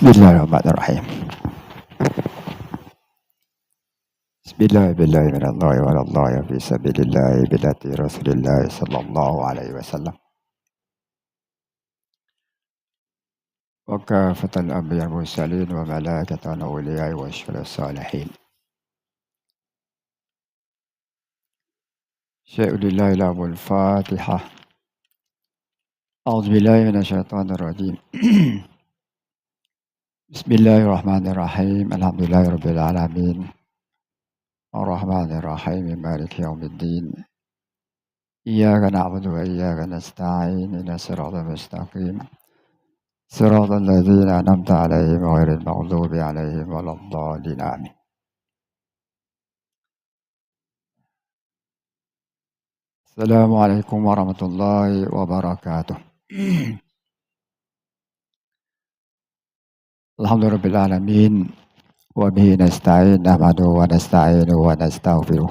بسم الله الرحمن الرحيم بسم الله بالله من الله وعلى الله وفي سبيل الله بلاد رسول الله صلى الله عليه وسلم وكافة الأنبياء المرسلين وملائكة الأولياء وشر الصالحين شيء لله لام الفاتحة أعوذ بالله من الشيطان الرجيم بسم الله الرحمن الرحيم الحمد لله رب العالمين الرحمن الرحيم مالك يوم الدين إياك نعبد وإياك نستعين إلى صراط المستقيم صراط الذين أنعمت عليهم غير المغضوب عليهم ولا الضالين آمين السلام عليكم ورحمة الله وبركاته الحمد لله رب العالمين وبه نستعين نحمده ونستعينه ونستغفره.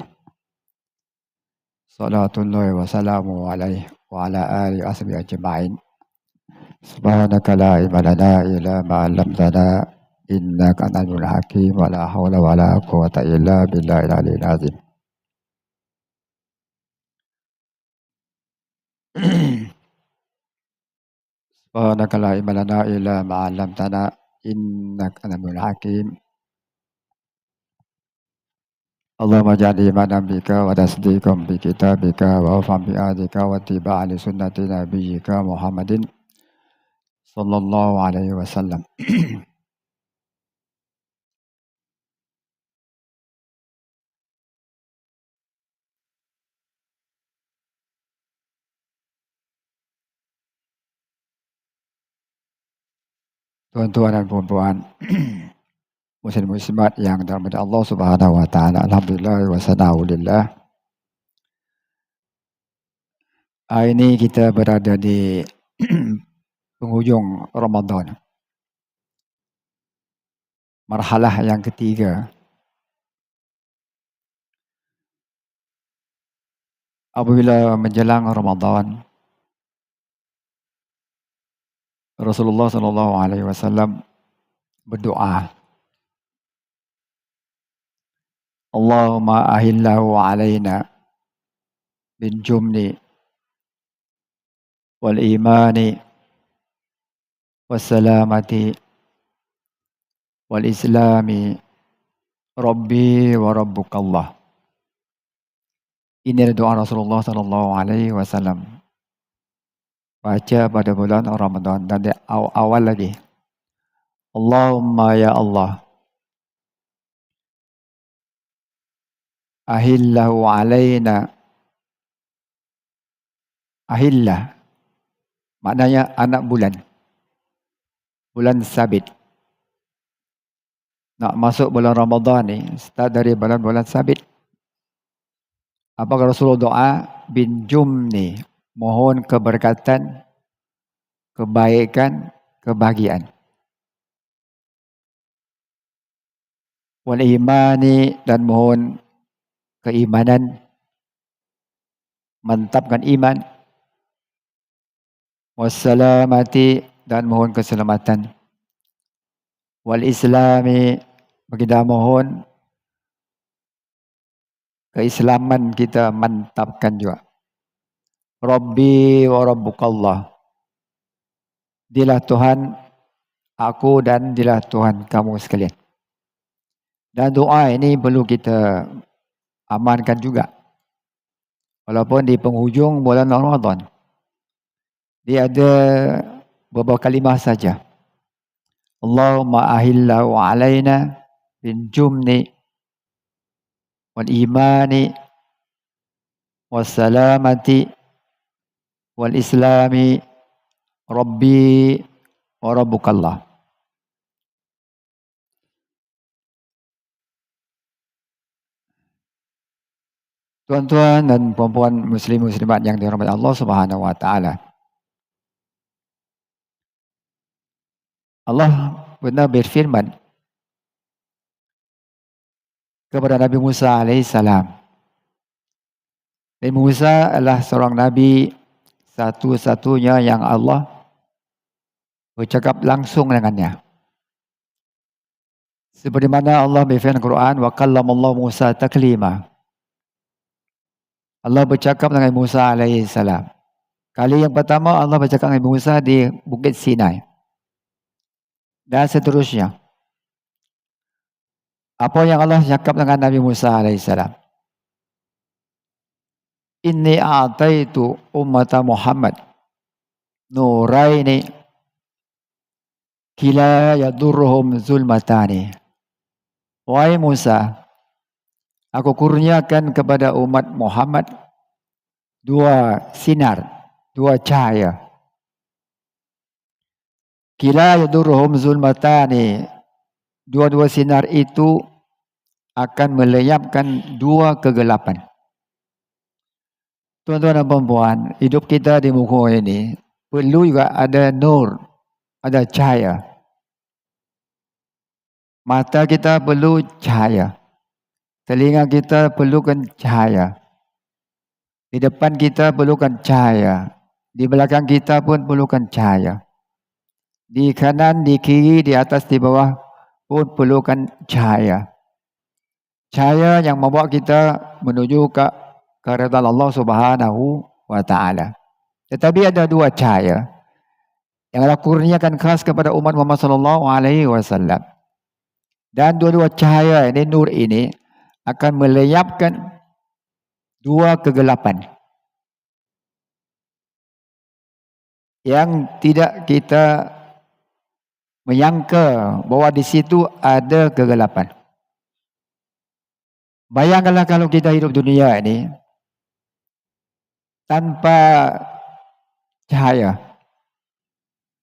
صلاة الله وسلامه عليه وعلى آله وصحبه أجمعين. سبحانك لا علم لنا إلا ما علمتنا إنك أنت الحكيم ولا حول ولا قوة إلا بالله العلي العظيم. سبحانك لا علم لنا إلا ما علمتنا innaka alamul hakim Allahumma ja'li madam bika wa tasdikum bi kitabika wa ufam bi adika wa tiba ali sunnati nabiyika Muhammadin sallallahu alaihi wasallam. Tuan-tuan dan puan-puan muslim muslimat yang dirahmati Allah Subhanahu wa taala. Alhamdulillah wa sana'ulillah. Hari ini kita berada di penghujung Ramadan. Marhalah yang ketiga. Apabila menjelang Ramadan, Rasulullah sallallahu alaihi wasallam berdoa. Allahumma ahillahu alaina bin jumni wal imani was salamati wal islami rabbi wa rabbukallah. Ini doa Rasulullah sallallahu alaihi wasallam baca pada bulan Ramadan dan di awal, lagi. Allahumma ya Allah. Ahillahu alaina. Ahillah. Maknanya anak bulan. Bulan sabit. Nak masuk bulan Ramadan ni, start dari bulan-bulan sabit. Apakah Rasulullah doa bin jum ni mohon keberkatan, kebaikan, kebahagiaan. Wal imani dan mohon keimanan, mantapkan iman. Wassalamati dan mohon keselamatan. Wal islami kita mohon keislaman kita mantapkan juga. Rabbi wa rabbukallah. Dilah Tuhan aku dan dilah Tuhan kamu sekalian. Dan doa ini perlu kita amankan juga. Walaupun di penghujung bulan Ramadan. Dia ada beberapa kalimah saja. Allahumma ahillahu alaina bin jumni wal imani wassalamati wal islami rabbi wa rabbukallah. Tuan-tuan dan puan-puan muslim muslimat yang dirahmati Allah Subhanahu wa taala. Allah benar berfirman kepada Nabi Musa alaihissalam. Nabi Musa adalah seorang nabi satu-satunya yang Allah bercakap langsung dengannya. Seperti mana Allah berfirman Quran wa kallamallahu Musa taklima. Allah bercakap dengan Musa alaihi salam. Kali yang pertama Allah bercakap dengan Musa di Bukit Sinai. Dan seterusnya. Apa yang Allah cakap dengan Nabi Musa alaihi salam? Inni a'taitu ummata Muhammad nuraini kila yadurruhum zulmatani. Wahai Musa, aku kurniakan kepada umat Muhammad dua sinar, dua cahaya. Kila yadurruhum zulmatani. Dua-dua sinar itu akan melenyapkan dua kegelapan. Tuan-tuan dan puan hidup kita di muka ini perlu juga ada nur, ada cahaya. Mata kita perlu cahaya. Telinga kita perlukan cahaya. Di depan kita perlukan cahaya. Di belakang kita pun perlukan cahaya. Di kanan, di kiri, di atas, di bawah pun perlukan cahaya. Cahaya yang membawa kita menuju ke keridhaan Allah Subhanahu wa taala. Tetapi ada dua cahaya yang Allah kurniakan khas kepada umat Muhammad sallallahu alaihi wasallam. Dan dua-dua cahaya ini nur ini akan melenyapkan dua kegelapan yang tidak kita menyangka bahawa di situ ada kegelapan. Bayangkanlah kalau kita hidup dunia ini tanpa cahaya.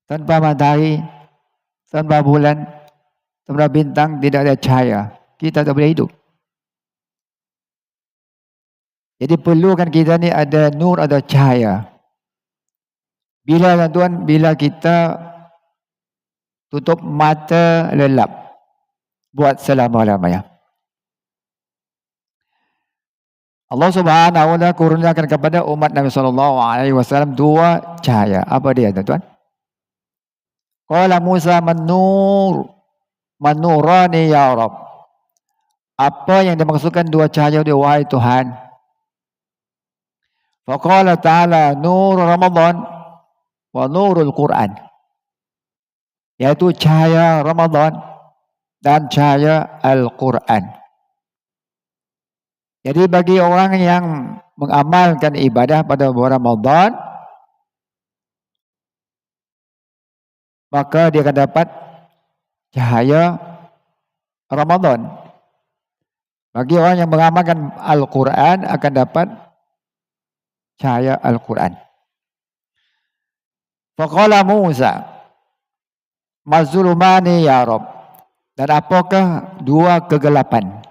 Tanpa matahari, tanpa bulan, tanpa bintang, tidak ada cahaya. Kita tak boleh hidup. Jadi perlukan kita ni ada nur, ada cahaya. Bila tuan, bila kita tutup mata lelap buat selama-lamanya. Allah Subhanahu wa taala kurniakan kepada umat Nabi sallallahu alaihi wasallam dua cahaya. Apa dia tuan-tuan? Qala Musa manur manurani ya Rabb. Apa yang dimaksudkan dua cahaya dia wahai Tuhan? Faqala ta'ala nur Ramadan wa nurul Quran. Yaitu cahaya Ramadan dan cahaya Al-Quran. Jadi bagi orang yang mengamalkan ibadah pada bulan Ramadan maka dia akan dapat cahaya Ramadan. Bagi orang yang mengamalkan Al-Quran akan dapat cahaya Al-Quran. Faqala Musa Mazulumani ya Rabb Dan apakah dua kegelapan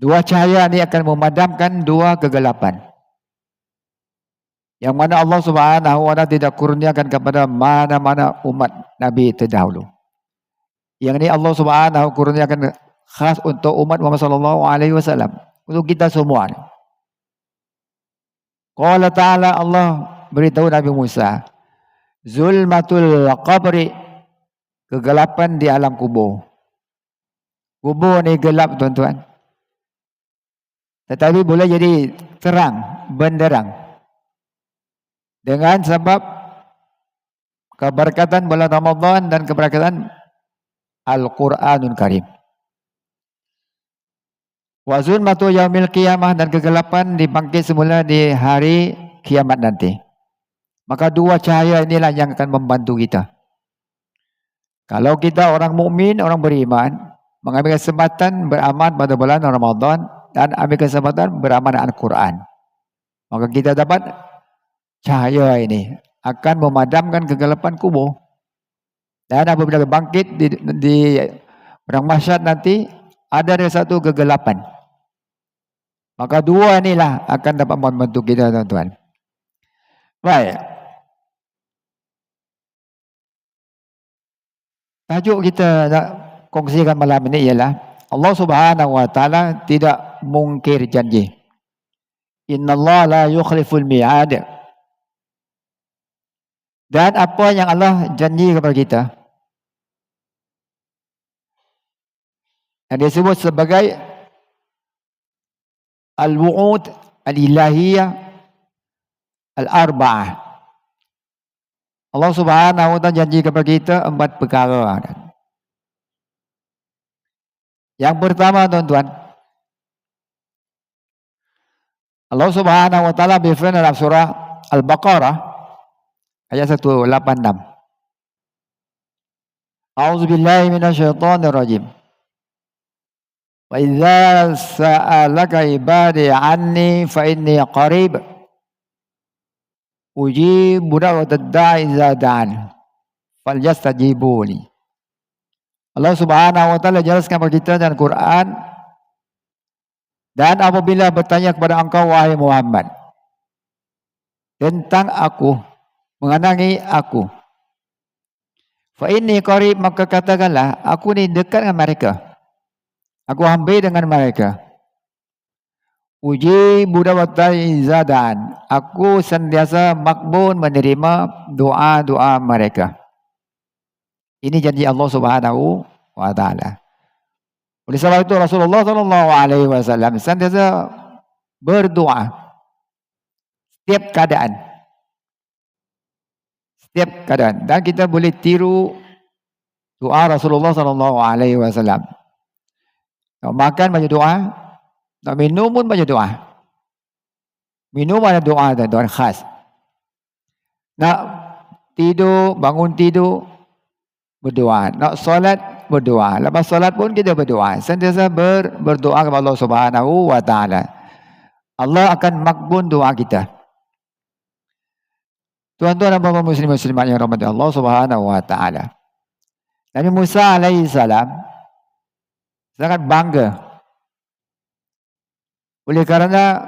Dua cahaya ini akan memadamkan dua kegelapan. Yang mana Allah Subhanahu wa taala tidak kurniakan kepada mana-mana umat Nabi terdahulu. Yang ini Allah Subhanahu kurniakan khas untuk umat Muhammad sallallahu alaihi wasallam, untuk kita semua. Qala ta'ala Allah beritahu Nabi Musa, zulmatul qabri kegelapan di alam kubur. Kubur ni gelap tuan-tuan. Tetapi boleh jadi terang, benderang. Dengan sebab keberkatan bulan Ramadan dan keberkatan Al-Quranul Karim. Wazun matu yaumil kiamah dan kegelapan dibangkit semula di hari kiamat nanti. Maka dua cahaya inilah yang akan membantu kita. Kalau kita orang mukmin, orang beriman, mengambil kesempatan beramal pada bulan Ramadan, dan ambil kesempatan beramal Al-Quran. Maka kita dapat cahaya ini akan memadamkan kegelapan kubur. Dan apabila bangkit di, di perang masyad nanti, ada ada satu kegelapan. Maka dua inilah akan dapat membantu kita tuan-tuan. Baik. Tajuk kita nak kongsikan malam ini ialah Allah Subhanahu wa taala tidak mungkir janji. Inna Allah la yukhliful mi'ad. Dan apa yang Allah janji kepada kita? yang disebut sebagai al-wu'ud al-ilahiyah al-arba'ah. Allah Subhanahu wa janji kepada kita empat perkara. Yang pertama tuan-tuan, Allah Subhanahu wa taala berfirman dalam surah Al-Baqarah ayat 186. A'udzu billahi minasyaitonir rajim. Wa idza sa'alaka ibadi anni fa inni qarib ujibu da'watad da'i idza da'an falyastajibuni. Allah Subhanahu wa taala jelaskan kepada kita dalam Quran dan apabila bertanya kepada engkau wahai Muhammad tentang aku mengenangi aku fa inni qarib maka katakanlah aku ni dekat dengan mereka. Aku hampir dengan mereka. Uji budawatai zadan aku sentiasa makbul menerima doa-doa mereka. Ini janji Allah Subhanahu wa taala oleh sebab itu Rasulullah sallallahu alaihi wasallam sentiasa berdoa setiap keadaan. Setiap keadaan dan kita boleh tiru doa Rasulullah sallallahu alaihi wasallam. Nak makan baca doa, nak minum pun baca doa. Minum ada doa dan doa khas. Nak tidur, bangun tidur berdoa. Nak solat berdoa. Lepas solat pun kita berdoa. Sentiasa ber, berdoa kepada Allah Subhanahu wa taala. Allah akan makbul doa kita. Tuan-tuan dan puan muslim muslimat yang rahmati Allah Subhanahu wa taala. Nabi Musa alaihi salam sangat bangga oleh kerana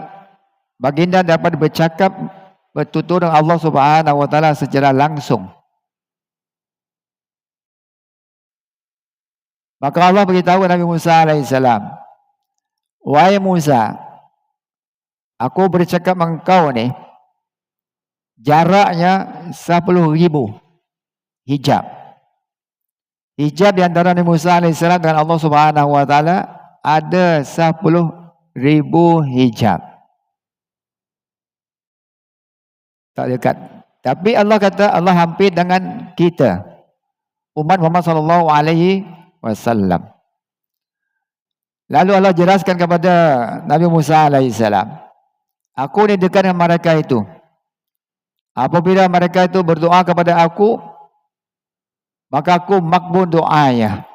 baginda dapat bercakap bertutur dengan Allah Subhanahu wa taala secara langsung. Maka Allah beritahu Nabi Musa AS. Wahai Musa, aku bercakap dengan kau ni, jaraknya 10 ribu hijab. Hijab di antara Nabi Musa AS dengan Allah Subhanahu Wa Taala ada 10 ribu hijab. Tak dekat. Tapi Allah kata Allah hampir dengan kita. Umat Muhammad sallallahu alaihi wasallam. Lalu Allah jelaskan kepada Nabi Musa alaihissalam, aku ni dekat dengan mereka itu. Apabila mereka itu berdoa kepada aku, maka aku makbul doanya.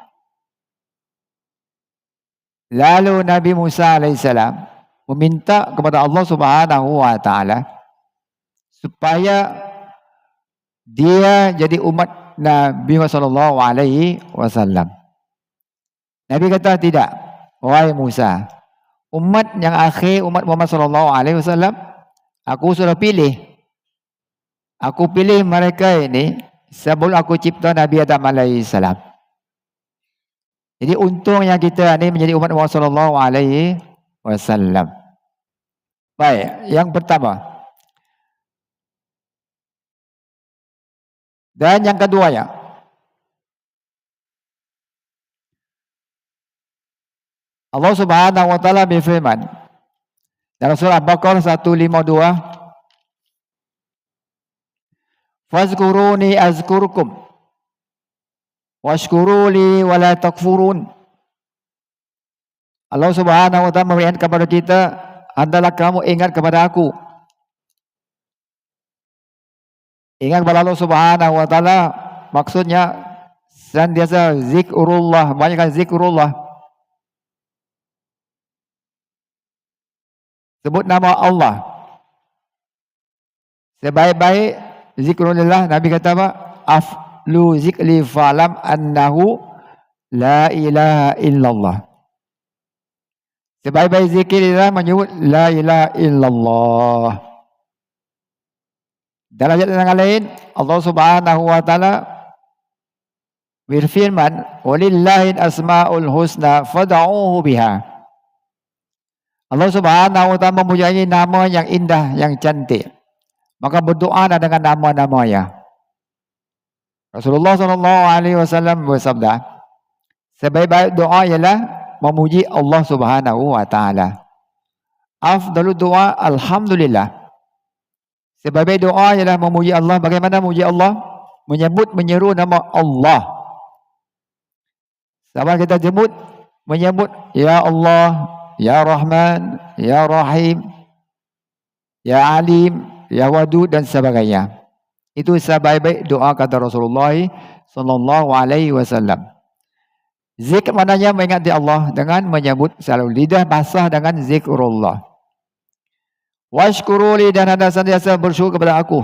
Lalu Nabi Musa alaihissalam meminta kepada Allah Subhanahu wa taala supaya dia jadi umat Nabi sallallahu alaihi wasallam. Nabi kata tidak. Wahai Musa, umat yang akhir umat Muhammad sallallahu alaihi wasallam aku sudah pilih. Aku pilih mereka ini sebelum aku cipta Nabi Adam alaihi salam. Jadi untungnya kita ini menjadi umat Muhammad sallallahu alaihi wasallam. Baik, yang pertama. Dan yang kedua ya, Allah Subhanahu wa taala berfirman dalam surah Baqarah 152 Fazkuruni azkurkum washkuruli wa la takfurun. Allah Subhanahu wa taala memberikan kepada kita adalah kamu ingat kepada aku. Ingat kepada Allah Subhanahu wa taala maksudnya senantiasa zikrullah banyakkan zikrullah Sebut nama Allah. Sebaik-baik zikrullah Nabi kata apa? Aflu zikli falam annahu la ilaha illallah. Sebaik-baik zikir adalah menyebut la ilaha illallah. Dalam ayat yang lain Allah Subhanahu wa taala berfirman, "Walillahi asmaul husna fad'uuhu biha." Allah Subhanahu wa taala mempunyai nama yang indah, yang cantik. Maka berdoa dengan nama-nama ya. Rasulullah sallallahu alaihi wasallam bersabda, sebaik-baik doa ialah memuji Allah Subhanahu wa taala. Afdalu doa alhamdulillah. Sebagai doa ialah memuji Allah. Bagaimana memuji Allah? Menyebut menyeru nama Allah. Sama kita sebut menyebut ya Allah, ya Rahman, ya Rahim, ya Alim, ya Wadud dan sebagainya. Itu sebaik-baik doa kata Rasulullah sallallahu alaihi wasallam. Zikr maknanya mengingati Allah dengan menyebut selalu lidah basah dengan zikrullah. Washkuruli dan anda sentiasa bersyukur kepada aku.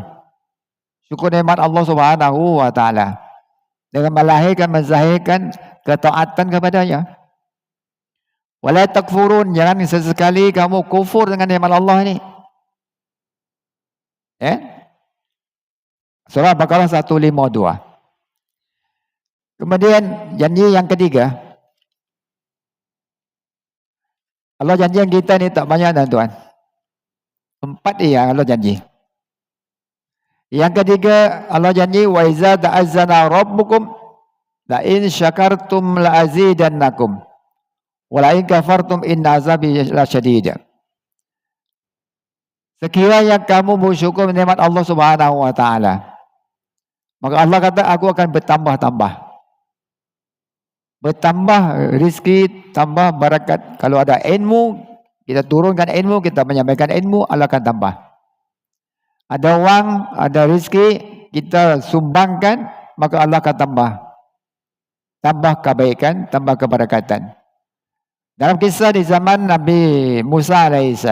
Syukur nikmat Allah Subhanahu wa taala. Dengan melahirkan menzahirkan ketaatan kepadanya. Wala takfurun jangan sesekali kamu kufur dengan nikmat Allah ini. Eh? Surah Baqarah 152. Kemudian janji yang ketiga. Allah janji yang kita ni tak banyak dan tuan. Empat dia Allah janji. Yang ketiga Allah janji wa iza ta'azzana rabbukum la in syakartum la azidannakum wa la in kafartum inna azabi la syadid. Sekiranya kamu bersyukur nikmat Allah Subhanahu wa taala maka Allah kata aku akan bertambah-tambah bertambah rezeki, tambah barakat. Kalau ada ilmu, kita turunkan ilmu, kita menyampaikan ilmu, Allah akan tambah. Ada wang, ada rezeki, kita sumbangkan, maka Allah akan tambah. Tambah kebaikan, tambah kebarakatan. Dalam kisah di zaman Nabi Musa AS.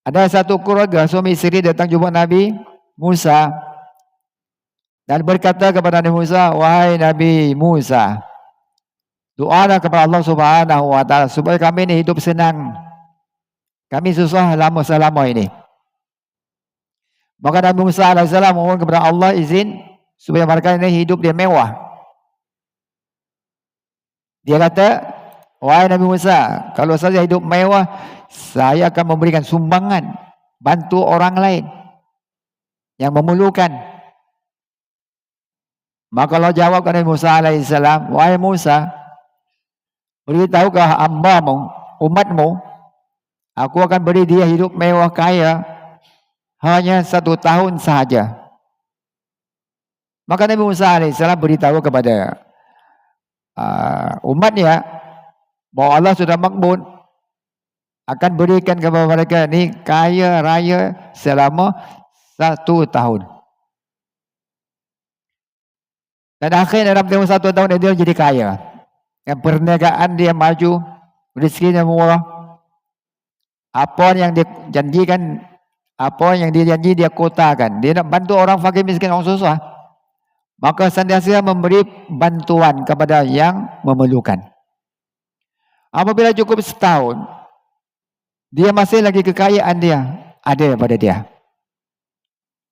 Ada satu keluarga, suami isteri datang jumpa Nabi Musa dan berkata kepada Nabi Musa, wahai Nabi Musa, doalah kepada Allah Subhanahu wa taala supaya kami ini hidup senang. Kami susah lama selama ini. Maka Nabi Musa AS mohon kepada Allah izin supaya mereka ini hidup dia mewah. Dia kata, wahai Nabi Musa, kalau saya hidup mewah, saya akan memberikan sumbangan, bantu orang lain yang memerlukan. Maka Allah jawab kepada Musa AS, Wahai Musa, beritahu ke hambamu, umatmu, aku akan beri dia hidup mewah kaya hanya satu tahun sahaja. Maka Nabi Musa AS beritahu kepada uh, umatnya bahawa Allah sudah makbul akan berikan kepada mereka ini kaya raya selama satu tahun. Dan akhirnya dalam tempoh satu tahun dia jadi kaya. Yang perniagaan dia maju, rezekinya murah. Apa yang dia janjikan, apa yang dia janji dia kotakan. Dia nak bantu orang fakir miskin, orang susah. Maka sentiasa memberi bantuan kepada yang memerlukan. Apabila cukup setahun, dia masih lagi kekayaan dia ada pada dia.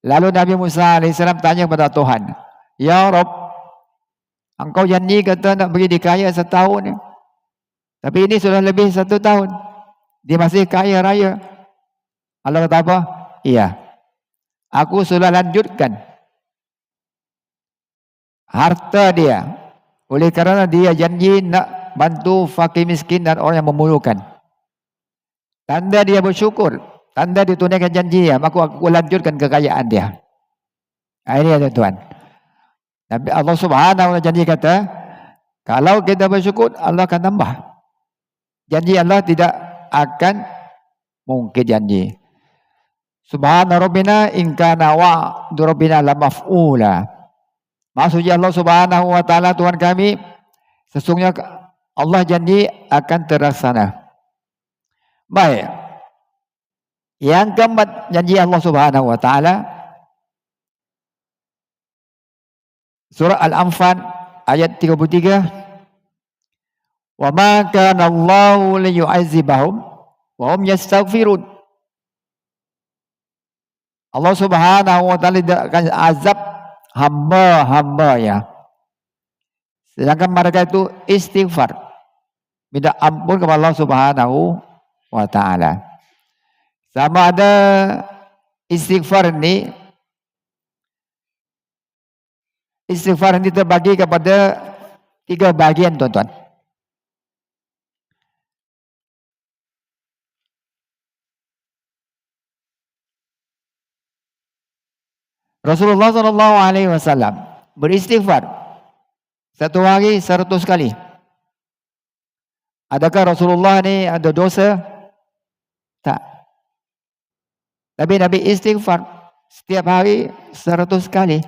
Lalu Nabi Musa AS tanya kepada Tuhan, Ya Rabb, Engkau janji kata nak beri dia kaya setahun. Tapi ini sudah lebih satu tahun. Dia masih kaya raya. Allah kata apa? Iya. Aku sudah lanjutkan. Harta dia. Oleh kerana dia janji nak bantu fakir miskin dan orang yang memerlukan. Tanda dia bersyukur. Tanda dia tunaikan janji dia. Maka aku lanjutkan kekayaan dia. Ini ya tuan. Nabi Allah Subhanahu wa janji kata, kalau kita bersyukur, Allah akan tambah. Janji Allah tidak akan mungkin janji. Subhana rabbina in kana wa'du rabbina la maf'ula. Maksudnya Allah Subhanahu wa taala Tuhan kami sesungguhnya Allah janji akan terlaksana. Baik. Yang keempat janji Allah Subhanahu wa taala Surah Al-Anfal ayat 33. Wa ma kana Allahu liyu'azzibahum wa hum yastaghfirun. Allah Subhanahu wa taala tidak akan azab hamba-hamba ya. Sedangkan mereka itu istighfar minta ampun kepada Allah Subhanahu wa taala. Sama ada istighfar ni istighfar ni terbagi kepada tiga bahagian tuan-tuan. Rasulullah sallallahu alaihi wasallam beristighfar satu hari seratus kali. Adakah Rasulullah ni ada dosa? Tak. Tapi Nabi istighfar setiap hari seratus kali.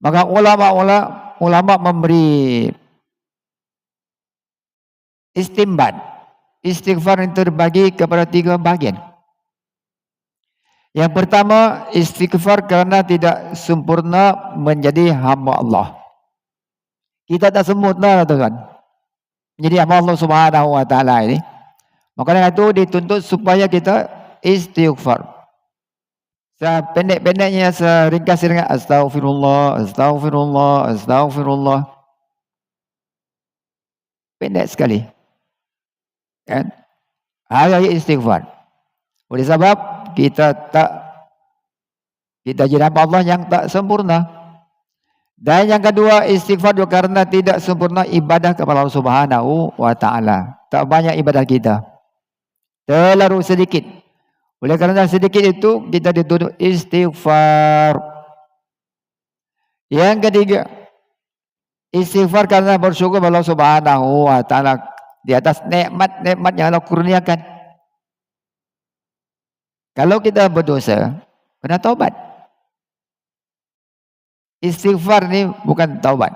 Maka ulama-ulama ulama memberi istimbat. Istighfar itu terbagi kepada tiga bahagian. Yang pertama, istighfar kerana tidak sempurna menjadi hamba Allah. Kita tak sempurna, tuan. Menjadi hamba Allah Subhanahu Wa Taala ini. Maka dengan itu dituntut supaya kita istighfar. Sependek-pendeknya, seringkas-ringkas. Astaghfirullah, astaghfirullah, astaghfirullah. Pendek sekali. Kan? Hari istighfar. Oleh sebab kita tak kita jadi Allah yang tak sempurna. Dan yang kedua istighfar juga karena tidak sempurna ibadah kepada Allah Subhanahu wa taala. Tak banyak ibadah kita. Terlalu sedikit. Oleh kerana sedikit itu kita dituduh istighfar. Yang ketiga istighfar karena bersyukur kepada Allah Subhanahu wa taala di atas nikmat-nikmat yang Allah kurniakan. Kalau kita berdosa, kena taubat. Istighfar ni bukan taubat.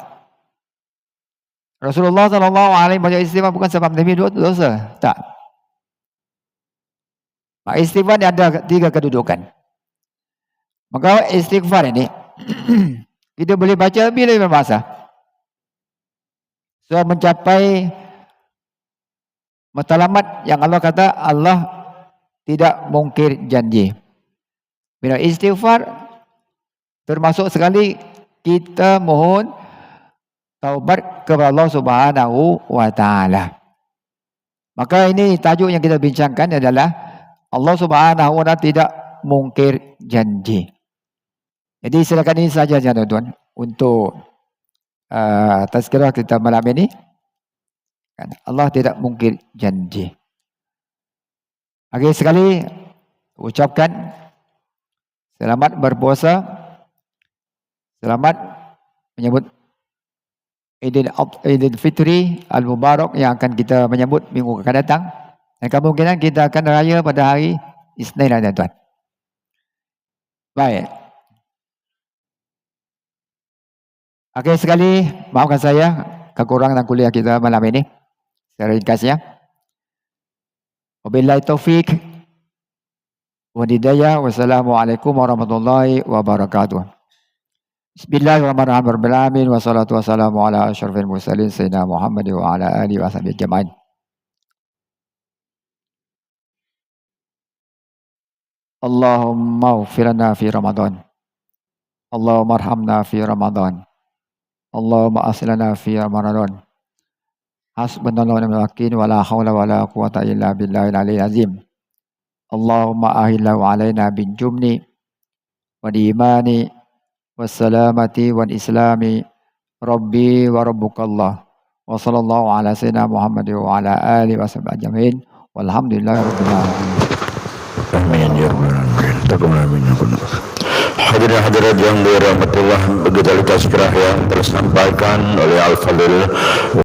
Rasulullah sallallahu alaihi wasallam istighfar bukan sebab demi dosa, tak. Maka istighfar ni ada tiga kedudukan. Maka istighfar ini kita boleh baca bila bila masa. So mencapai matlamat yang Allah kata Allah tidak mungkir janji. Bila istighfar termasuk sekali kita mohon taubat kepada Allah Subhanahu wa taala. Maka ini tajuk yang kita bincangkan adalah Allah Subhanahu wa taala tidak mungkir janji. Jadi silakan ini saja ya tuan untuk uh, tazkirah kita malam ini. Kan, Allah tidak mungkir janji. Lagi sekali ucapkan selamat berpuasa. Selamat menyambut Idul Fitri Al Mubarak yang akan kita menyambut minggu akan datang. Dan kemungkinan kita akan raya pada hari Isnin lah tuan. Baik. Akhir sekali, maafkan saya kekurangan kuliah kita malam ini. Secara ringkasnya. Wabillahi taufik wa hidayah. Wassalamualaikum warahmatullahi wabarakatuh. Bismillahirrahmanirrahim. Wassalatu wassalamu ala asyrafil mursalin sayyidina Muhammad wa ala alihi wa sahbihi jamain. Allahumma ufirna fi Ramadan. Allahumma arhamna fi Ramadan. Allahumma aslana fi Ramadan. Hasbunallahu wa ni'mal wakil wa la haula wa la quwata illa billahil aliyyil azim. Allahumma ahillahu alaina bin jumni wa imani wa salamati wa islami. Rabbi wa rabbukallah. Wa sallallahu ala sayyidina Muhammad wa ala alihi wa sahbihi ajma'in. Walhamdulillahi rabbil alamin. Amin ya rabbal alamin. Takumna amin ya Hadirin hadirat yang dirahmatullah begitu tazkirah yang tersampaikan oleh Al-Fadil